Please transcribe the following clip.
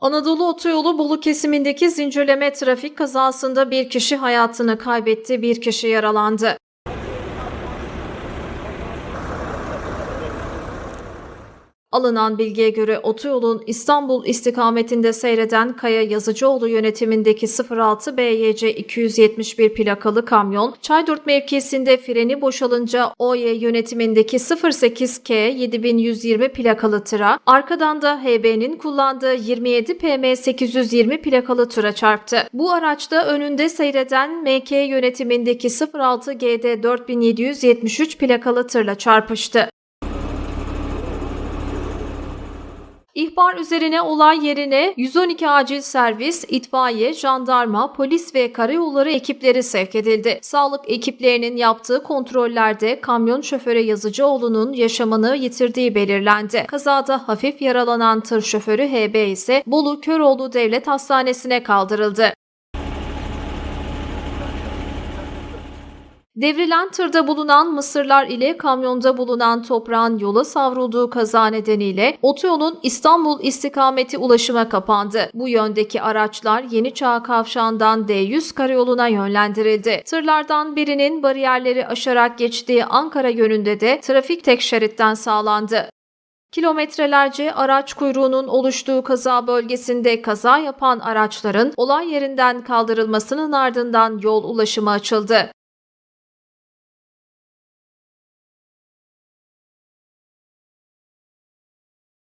Anadolu Otoyolu Bolu kesimindeki zincirleme trafik kazasında bir kişi hayatını kaybetti, bir kişi yaralandı. Alınan bilgiye göre otoyolun İstanbul istikametinde seyreden Kaya Yazıcıoğlu yönetimindeki 06 BYC 271 plakalı kamyon, Çaydurt mevkisinde freni boşalınca OY yönetimindeki 08K 7120 plakalı tıra, arkadan da HB'nin kullandığı 27 PM 820 plakalı tıra çarptı. Bu araçta önünde seyreden MK yönetimindeki 06 GD 4773 plakalı tırla çarpıştı. İhbar üzerine olay yerine 112 acil servis, itfaiye, jandarma, polis ve karayolları ekipleri sevk edildi. Sağlık ekiplerinin yaptığı kontrollerde kamyon şoförü Yazıcıoğlu'nun yaşamını yitirdiği belirlendi. Kazada hafif yaralanan tır şoförü HB ise Bolu Köroğlu Devlet Hastanesi'ne kaldırıldı. Devrilen tırda bulunan mısırlar ile kamyonda bulunan toprağın yola savrulduğu kaza nedeniyle otoyolun İstanbul istikameti ulaşıma kapandı. Bu yöndeki araçlar Yeni Çağ Kavşağı'ndan D100 karayoluna yönlendirildi. Tırlardan birinin bariyerleri aşarak geçtiği Ankara yönünde de trafik tek şeritten sağlandı. Kilometrelerce araç kuyruğunun oluştuğu kaza bölgesinde kaza yapan araçların olay yerinden kaldırılmasının ardından yol ulaşımı açıldı.